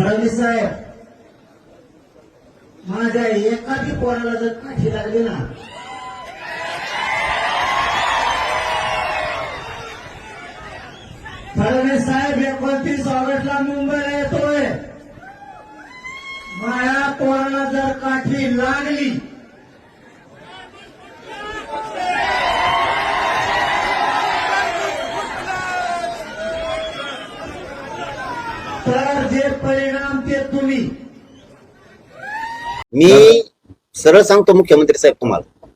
फडणवीस साहेब माझ्या एखादी पोराला जर काठी लागली ना फडणवीस साहेब एकोणतीस ऑगस्टला मुंबईला येतोय माझ्या पोराला जर काठी लागली तर जे परिणाम ते तुम्ही. मी सरळ सांगतो मुख्यमंत्री साहेब तुम्हाला.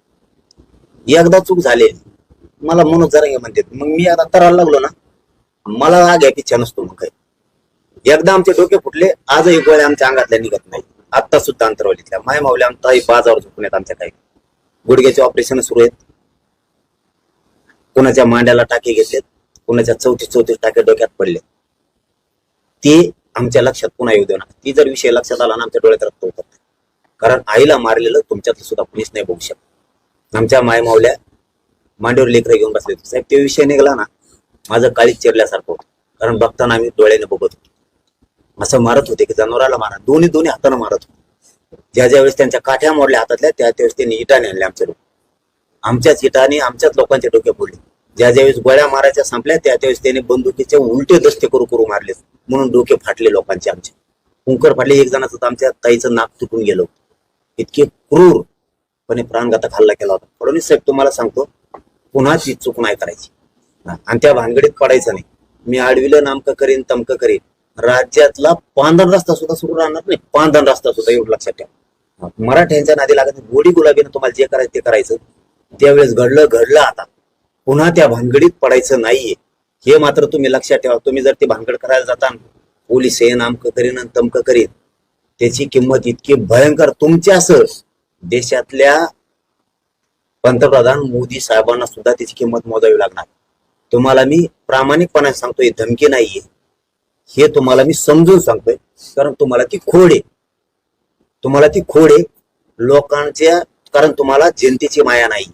एकदा चूक झाले मला मनोज जरा म्हणतात मग मी आता तरायला लागलो ना मला राग आहे इच्छा नसतो मग काही एकदा आमचे डोके फुटले आजही गोळ्या आमच्या अंगातल्या निघत नाही. आत्ता सुद्धा अंतरवलीतल्या माय मावल्या आमचाही बाजावर झोपून आहेत आमच्या काही. गुडघ्याचे ऑपरेशन सुरू आहेत. कुणाच्या मांड्याला टाके घेतलेत कुणाच्या चौथी चौथी टाके डोक्यात पडले ते आमच्या लक्षात पुन्हा येऊ देणार. ती जर विषय लक्षात आला ना आमच्या डोळ्यात रक्त होतात कारण आईला मारलेलं तुमच्यातलं सुद्धा कुणीच नाही बघू शकत. आमच्या मायमावल्या मांडीवर लेकरं घेऊन बसले होते. साहेब ते विषय निघाला ना माझं काळीच चिरल्यासारखं होतं. कारण बघताना आम्ही डोळ्याने बघत होतो. असं मारत होते की जनावराला मारा. दोन्ही दोन्ही हाताने मारत होते. ज्या ज्या वेळेस त्यांच्या काठ्या मोडल्या हातातल्या त्या त्यावेळेस त्यांनी इटाने आणले आमच्या लोक आमच्याच इटाने आमच्याच लोकांचे डोके फोडले ज्या ज्यावेळेस गोळ्या मारायच्या संपल्या त्या त्यावेळेस त्यांनी बंदुकीचे उलटे दस्ते करू करू मारले. म्हणून डोके फाटले लोकांचे आमचे. कुंकर फाटले एक जणाचं तर आमच्या ताईचं नाक तुटून गेलो. इतके क्रूरपणे प्राणघातक हल्ला केला होता. फडणवीस साहेब तुम्हाला सांगतो पुन्हा ती चूक नाही करायची. आणि त्या भानगडीत पडायचं नाही. मी आडविलं नामकं करीन तमकं करीन. राज्यातला पांधन रस्ता सुद्धा सुरू राहणार नाही. पांधन रस्ता सुद्धा एवढं लक्षात ठेवा. मराठ्यांच्या नादी लागत नाही. गोडी गुलाबीनं तुम्हाला जे करायचं ते करायचं. त्यावेळेस घडलं घडलं आता. पुन्हा त्या भानगडीत पडायचं नाहीये. हे मात्र तुम्ही लक्षात ठेवा. तुम्ही जर ती भानगड करायला जाता पोलीस हे नामक करीन आणि तमक करीन त्याची किंमत इतकी भयंकर. तुमच्याच देशातल्या पंतप्रधान मोदी साहेबांना सुद्धा त्याची किंमत मोजावी लागणार. तुम्हाला मी प्रामाणिकपणे सांगतोय धमकी नाहीये. हे तुम्हाला मी समजून सांगतोय कारण तुम्हाला ती खोड आहे. तुम्हाला ती खोड आहे. लोकांच्या कारण तुम्हाला जनतेची माया नाही.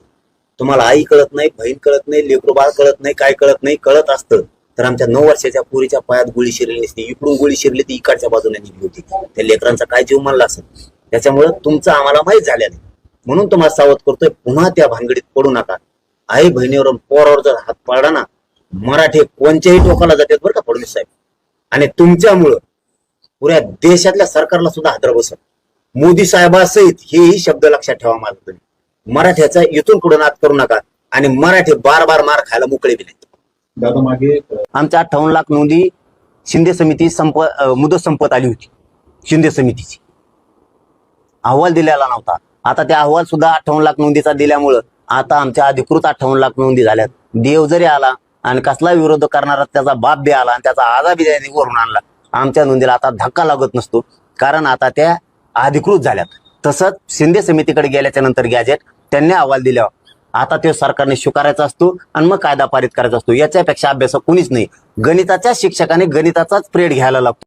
तुम्हाला आई कळत नाही बहीण कळत नाही लेकरू बाळ कळत नाही काय कळत नाही कळत असतं. तर आमच्या नऊ वर्षाच्या पुरीच्या पायात गोळी शिरली असती. इकडून गोळी शिरली ती इकडच्या बाजूने निघली होती. त्या लेकरांचा काय जीव मानला असेल? त्याच्यामुळं तुमचं आम्हाला माहीत झाल्या नाही म्हणून तुम्हाला सावध करतोय पुन्हा त्या भानगडीत पडू नका. आई बहिणीवरून पोरावर जर हात पाडला ना मराठी कोणत्याही टोकाला जातात बरं का फडणवीस साहेब. आणि तुमच्यामुळं पुऱ्या देशातल्या सरकारला सुद्धा हादरा बसत मोदी साहेबासहित हेही शब्द लक्षात ठेवा माझा तुम्ही. मराठ्याचा इथून पुढे नाद करू नका. आणि मराठी बार बार मार खायला मोकळे दादा मागे आमच्या अठ्ठावन्न लाख नोंदी शिंदे समिती संप मुदत संपत आली होती. शिंदे समितीची. अहवाल दिलेला नव्हता. आता त्या अहवाल सुद्धा अठ्ठावन्न लाख नोंदीचा दिल्यामुळं आता आमच्या अधिकृत अठ्ठावन्न लाख नोंदी झाल्यात. देव जरी आला आणि कसला विरोध करणारा त्याचा बाप बी आला आणि त्याचा आजा बी त्याने वरून आणला. आमच्या नोंदीला आता धक्का लागत नसतो. कारण आता त्या अधिकृत झाल्यात. तसंच शिंदे समितीकडे गेल्याच्यानंतर गॅजेट त्यांनी अहवाल दिला. आता ते सरकारने स्वीकारायचा असतो आणि मग कायदा पारित करायचा असतो. याच्यापेक्षा अभ्यास कुणीच नाही. गणिताच्या शिक्षकाने गणिताचाच प्रेड घ्यायला लागतो.